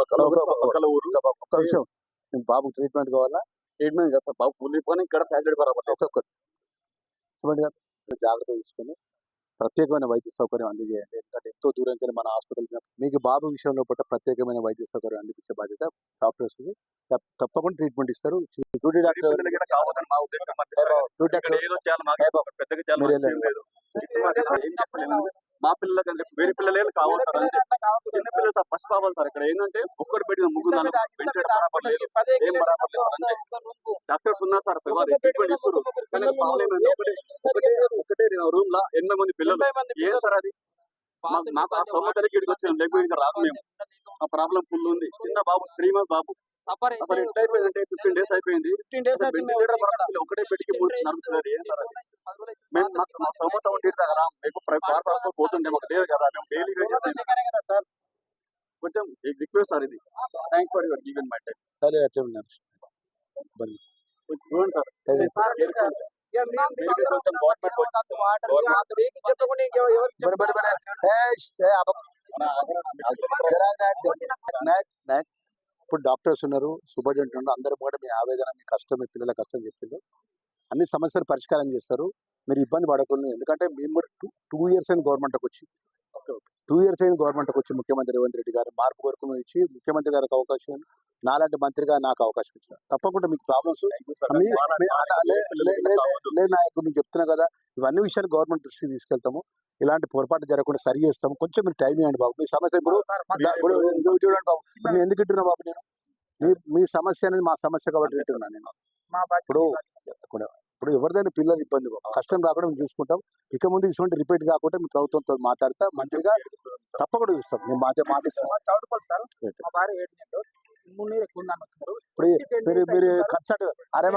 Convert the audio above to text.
పక్కల ఊరు ఒక్క విషయం నేను బాబు ట్రీట్మెంట్ కావాలా? ట్రీట్మెంట్ చేస్తారు బాబు ఫుల్ అయిపోయి ఇక్కడ ఫ్యాక్టరీ బరాబర్ సుమంత్ గారు జాగ్రత్త తీసుకొని ప్రత్యేకమైన వైద్య సౌకర్యం అందజేయండి ఎందుకంటే ఎంతో దూరంకి మన హాస్పిటల్ మీకు బాబు విషయంలో పూట ప్రత్యేకమైన వైద్య సౌకర్యం అందించే బాధ్యత డాక్టర్స్ తప్పకుండా ట్రీట్మెంట్ ఇస్తారు. డ్యూటీ డాక్టర్ మా పిల్లలకి వేరే పిల్లలే కావాలి ఫస్ట్ కావాలి సార్. ఇక్కడ ఏంటంటే ఒక్కటి పెట్టిన ముగ్గురు నాలుగు వెంటిలేటర్ బరాబర్ లేదు. ఏం బరాబర్ లేదు అంతే డాక్టర్స్ ఉన్నారు సార్ వారు ట్రీట్మెంట్ ఇస్తారు. కానీ ప్రాబ్లం ఏంటంటే ఒకటే ఒకటే ఒకటే రూమ్లో ఎనిమిది మంది పిల్లలు. ఏం సార్ అది? మాకు ఆ సొమ్మతలకి ఇక్కడికి వచ్చాం లేకపోతే ఇంకా రాదు మేము. ఆ ప్రాబ్లం ఫుల్ ఉంది. చిన్న బాబు త్రీ మంత్స్ బాబు. అయిపోయిందంటే ఫిఫ్టీన్ డేస్ అయిపోయింది వెంటిలేటర్ ఒకటే పెట్టి మూడు ఏం సార్ అది? మేము మాకు మా సొమ్మత ఉంటే దగ్గర మీకు ప్రైవేట్ పోతుండే మాకు లేదు కదా. మేము డైలీ కొంచెం రిక్వెస్ట్ సార్ ఇది. Thanks for your given my time సరే అట్లే ఉన్నారు. చూడండి సార్. ఇప్పుడు డాక్టర్స్ ఉన్నారు సూపరింటెండెంట్ ఉన్నారు అందరూ కూడా మీ ఆవేదన మీ కష్టం మీ పిల్లల కష్టం చెప్పిండ్రు. అన్ని సమస్యలు పరిష్కారం చేస్తారు. మీరు ఇబ్బంది పడకూడదు. ఎందుకంటే మేము కూడా టూ టూ ఇయర్స్ అయిన గవర్నమెంట్కి వచ్చి టూ ఇయర్స్ అయిన గవర్నమెంట్కి వచ్చి ముఖ్యమంత్రి రేవంత్ రెడ్డి గారు మార్పు కొరకు మేము ఇచ్చి ముఖ్యమంత్రి గారికి అవకాశం నాలాంటి మంత్రిగా నాకు అవకాశం ఇచ్చారు. తప్పకుండా మీకు ప్రాబ్లమ్స్ లేదు నాయకు మీకు చెప్తున్నా కదా ఇవన్నీ విషయాలు గవర్నమెంట్ దృష్టికి తీసుకెళ్తాము. ఇలాంటి పొరపాటు జరగకుండా సరి చేస్తాము. కొంచెం మీరు టైం ఇవ్వండి బాబు. మీ సమస్య ఇప్పుడు చూడండి బాబు. నేను ఎందుకు ఇట్టున్నా బాబు నేను? మీ మీ సమస్య అనేది మా సమస్య కాబట్టి ఇట్టున్నా నేను. ఇప్పుడు ఇప్పుడు ఎవరిదైనా పిల్లలు ఇబ్బంది బాబు. కష్టం రాకుండా మేము చూసుకుంటాం. ఇక ముందు ఇటువంటి రిపీట్ కాకుండా మీ ప్రభుత్వంతో మాట్లాడతా మంత్రిగా తప్పకుండా చూస్తాం. నేను మాట మాటిస్తాను మా చౌటుపల్లి సార్ మా భార్య ఏడు నెలలు మూడు నెలలు ఎక్కువ ఉందని వచ్చినారు ఇప్పుడు మీరు మీరు కన్సల్ట్ అరే